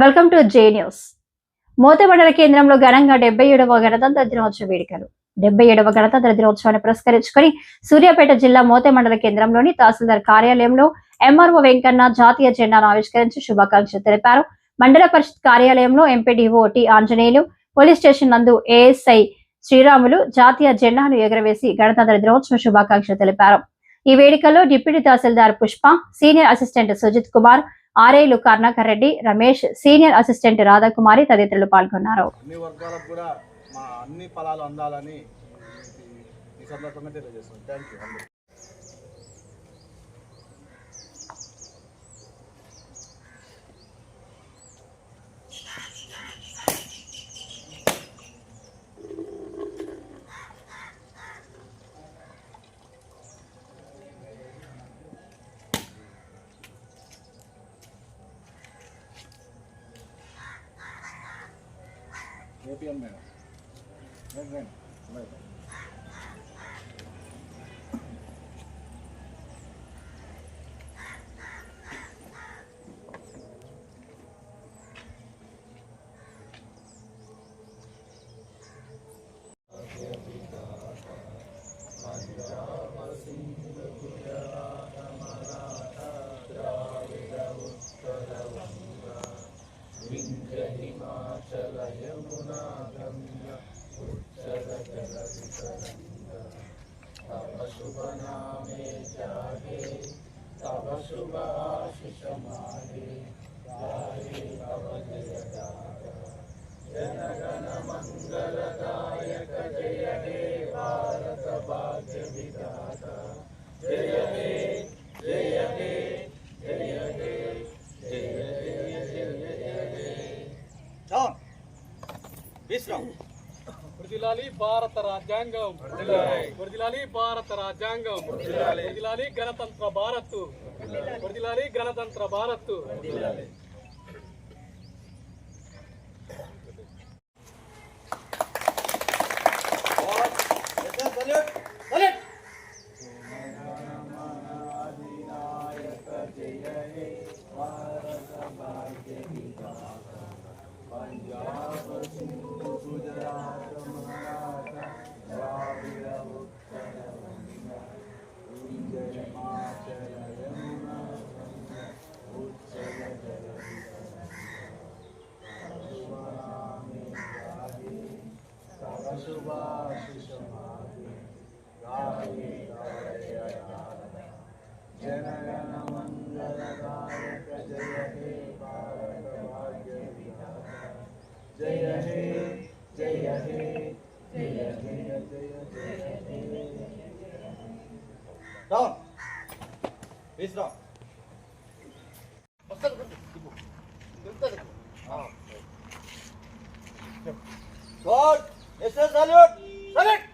Welcome to J news Mothe మండల కేంద్రంలో ఘనంగా డెబ్బై ఏడవ గణతంత్ర దినోత్సవ వేడుకలు. డెబ్బై ఏడవ గణతంత్ర దినోత్సవాన్ని పురస్కరించుకొని సూర్యాపేట జిల్లా మోతే మండల కేంద్రంలోని తహసీల్దార్ కార్యాలయంలో ఎంఆర్ఓ వెంకన్న జాతీయ జెండాను ఆవిష్కరించి శుభాకాంక్షలు తెలిపారు. మండల పరిషత్ కార్యాలయంలో MPDO T Anjaneyulu police station నందు ఏఎస్ఐ శ్రీరాములు జాతీయ జెండాను ఎగరవేసి గణతంత్ర దినోత్సవ శుభాకాంక్షలు తెలిపారు. ఈ వేడుకలో deputy tahsildar Pushpa senior assistant Sujith Kumar ఆర్ఐలు Karnakar Reddy Ramesh senior assistant Radhakumari తదితరులు పాల్గొన్నారు. అన్ని వర్గాలకు కూడా మా అన్ని ఫలాలు అందాలని ఈ- ఈ సందర్భంగా తెలియజేస్తున్నాను థ్యాంక్ యూ ఏపీఎం మేడం రండి, రండి. शुभ नामे जागे तब शुभ आशिष मागे गाये कवच जन गण मंगलदायक जय రాజ్యాంగం వృదిలాలి భారత రాజ్యాంగం వృదిలాలి గణతంత్ర భారత్ వృదిలాలి గణతంత్ర భారత్ जय हे जय हे जय हे जय हे डाउन फेस डाउन पक्का कर दिखो दिखता देखो हां गॉड एसएस सैल्यूट सैल्यूट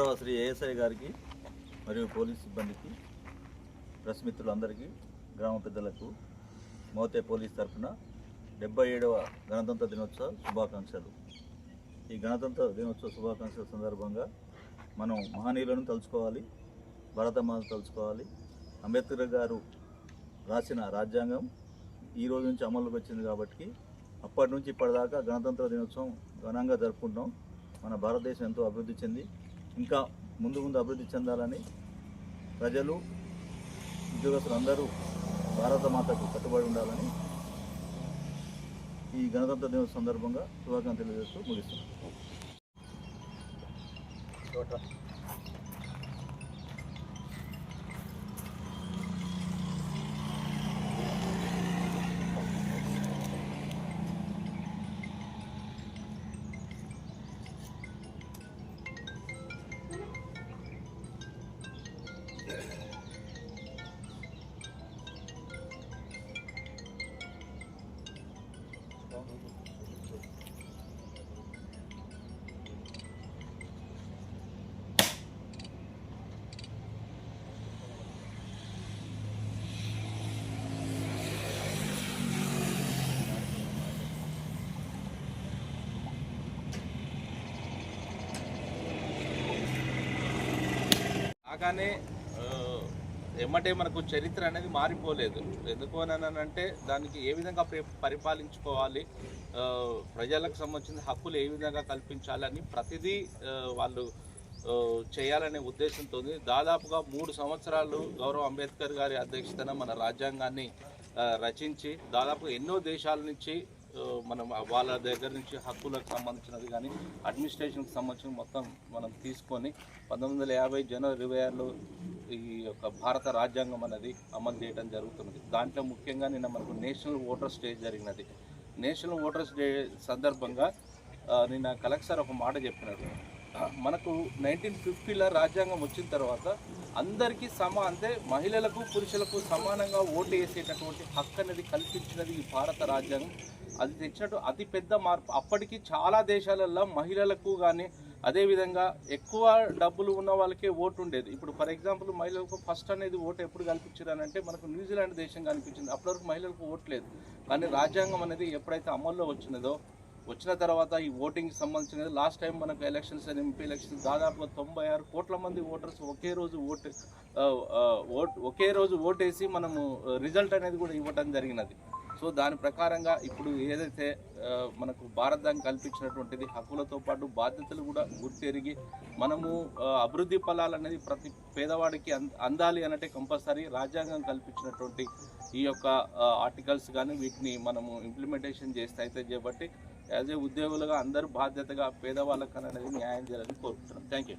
గౌరవ శ్రీ ఏఎస్ఐ గారికి మరియు పోలీస్ సిబ్బందికి ప్రెస్ మిత్రులందరికీ గ్రామ పెద్దలకు మోతే పోలీస్ తరఫున డెబ్బై ఏడవ గణతంత్ర దినోత్సవ శుభాకాంక్షలు. ఈ గణతంత్ర దినోత్సవ శుభాకాంక్షల సందర్భంగా మనం మహనీయులను తలుచుకోవాలి భారతమాత తలుచుకోవాలి. అంబేద్కర్ గారు రాసిన రాజ్యాంగం ఈ రోజు నుంచి అమలుకి వచ్చింది కాబట్టి అప్పటి నుంచి ఇప్పటిదాకా గణతంత్ర దినోత్సవం ఘనంగా జరుపుకుంటాం మన భారతదేశం ఎంతో అభివృద్ధి చెంది ఇంకా ముందు ముందు అభివృద్ధి చెందాలని ప్రజలు ఉద్యోగస్తులు అందరూ భారత మాతకు కట్టుబడి ఉండాలని ఈ గణతంత్ర దినోత్సవ సందర్భంగా శుభాకాంక్షలు తెలియజేస్తూ ముగిస్తున్నాను. కాగానే ఎమ్మటే మనకు చరిత్ర అనేది మారిపోలేదు. ఎందుకు అని అంటే దానికి ఏ విధంగా పరిపాలించుకోవాలి ప్రజలకు సంబంధించిన హక్కులు ఏ విధంగా కల్పించాలని ప్రతిదీ వాళ్ళు చేయాలనే ఉద్దేశంతో దాదాపుగా మూడు సంవత్సరాలు గౌరవ అంబేద్కర్ గారి అధ్యక్షతన మన రాజ్యాంగాన్ని రచించి దాదాపు ఎన్నో దేశాల నుంచి మనం వాళ్ళ దగ్గర నుంచి హక్కులకు సంబంధించినది కానీ అడ్మినిస్ట్రేషన్కి సంబంధించిన మొత్తం మనం తీసుకొని పంతొమ్మిది వందల యాభై జనవరి ఇరవై ఆరులో ఈ యొక్క భారత రాజ్యాంగం అనేది అమలు చేయడం జరుగుతున్నది. దాంట్లో ముఖ్యంగా నిన్న మనకు నేషనల్ ఓటర్స్ డే జరిగినది. నేషనల్ ఓటర్స్ డే సందర్భంగా నిన్న కలెక్టర్ ఒక మాట చెప్పినారు. మనకు నైన్టీన్ ఫిఫ్టీలో రాజ్యాంగం వచ్చిన తర్వాత అందరికీ సమా అంటే మహిళలకు పురుషులకు సమానంగా ఓటు వేసేటటువంటి హక్కు అనేది కల్పించినది ఈ భారత రాజ్యాంగం. అది తెచ్చినట్టు అతిపెద్ద మార్పు. అప్పటికి చాలా దేశాలలో మహిళలకు కానీ అదేవిధంగా ఎక్కువ డబ్బులు ఉన్న వాళ్ళకే ఓటు ఉండేది. ఇప్పుడు ఫర్ ఎగ్జాంపుల్ మహిళలకు ఫస్ట్ అనేది ఓటు ఎప్పుడు కల్పించారు అని అంటే మనకు న్యూజిలాండ్ దేశం కనిపించింది. అప్పటివరకు మహిళలకు ఓటు లేదు. కానీ రాజ్యాంగం అనేది ఎప్పుడైతే అమల్లో వచ్చినదో వచ్చిన తర్వాత ఈ ఓటింగ్కి సంబంధించినది. లాస్ట్ టైం మనకు ఎలక్షన్స్ అని ఎంపీ ఎలక్షన్స్ దాదాపుగా తొంభై ఆరు కోట్ల మంది ఓటర్స్ ఒకే రోజు ఓటు ఓట్ ఒకే రోజు ఓటేసి మనము రిజల్ట్ అనేది కూడా ఇవ్వటం జరిగినది. సో దాని ప్రకారంగా ఇప్పుడు ఏదైతే మనకు భారతాన్ని కల్పించినటువంటిది హక్కులతో పాటు బాధ్యతలు కూడా గుర్తెరిగి మనము అభివృద్ధి ఫలాలు అనేది ప్రతి పేదవాడికి అందాలి అనంటే కంపల్సరీ రాజ్యాంగం కల్పించినటువంటి ఈ యొక్క ఆర్టికల్స్ కానీ వీటిని మనము ఇంప్లిమెంటేషన్ చేస్తే అయితే చేపట్టి యాజ్ ఏ ఉద్యోగులుగా అందరూ బాధ్యతగా పేదవాళ్ళకి అనేది న్యాయం చేయాలని కోరుకుంటున్నాం. Thank you